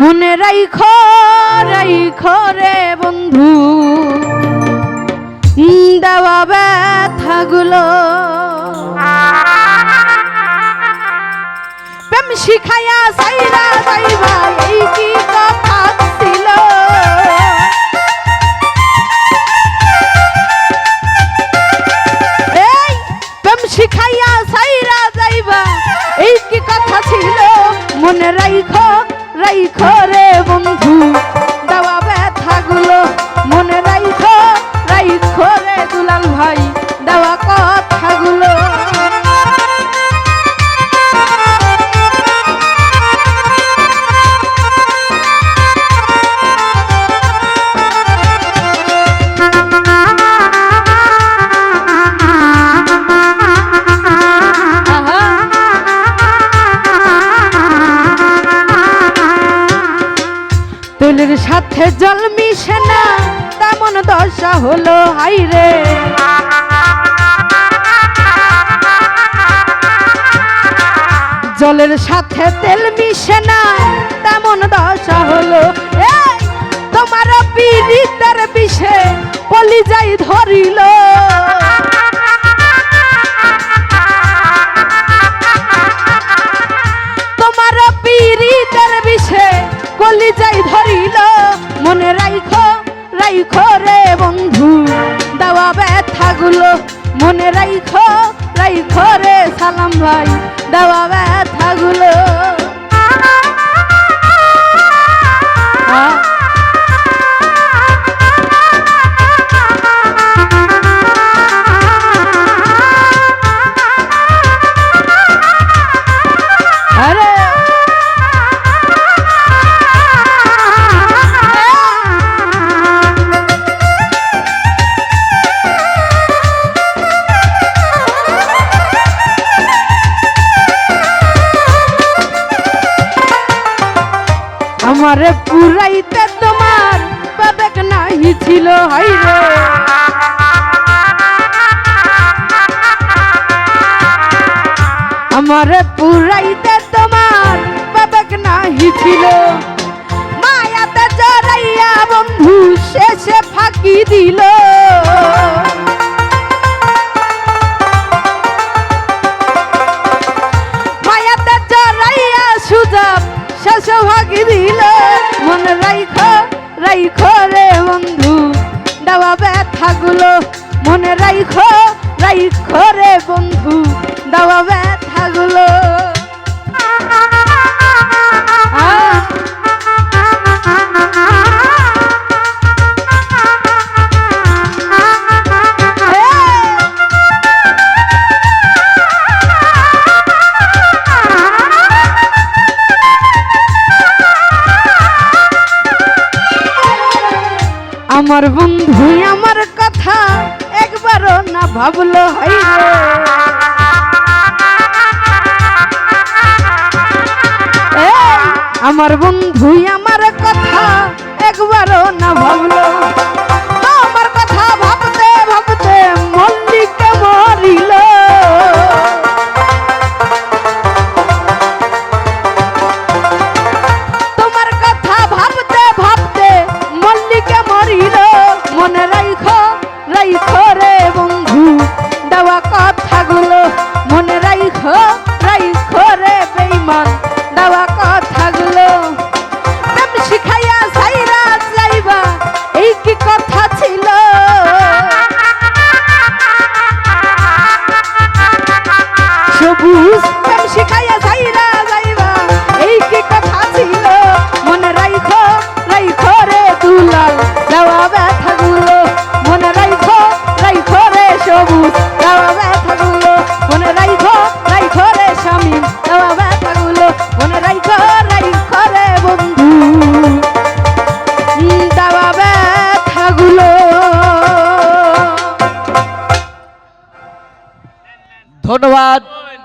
মনে রাইখ রাইখ রে বন্ধু। দেওয়া ব্যথাগুলো। প্রেম শিখাইয়া সাইরা যাইবা এই কি কথা? তুলির সাথে জল মিশে না তেমন দশা হলো হাইরে জলের সাথে তেল মিশে না তেমন রাইখো রে বন্ধু দাওয়া ব্যথাগুলো মনে রাইখো রাইখো রে সালাম ভাই দাওয়া ব্যথাগুলো। আমারে পুরাইতে তোমার বাবেক নাহি ছিল হাইরে আমারে পুরাইতে তোমার বাবেক নাই ছিল। মায়াতে জড়াইয়া বন্ধু শেষে ফাঁকি দিল। দেওয়া ব্যথাগুলো আমার বন্ধু আমার কথা একবারও না ভাবলো হাইরে আমার বন্ধু আমার কথা একবারও না ভাবলো। ধন্যবাদ।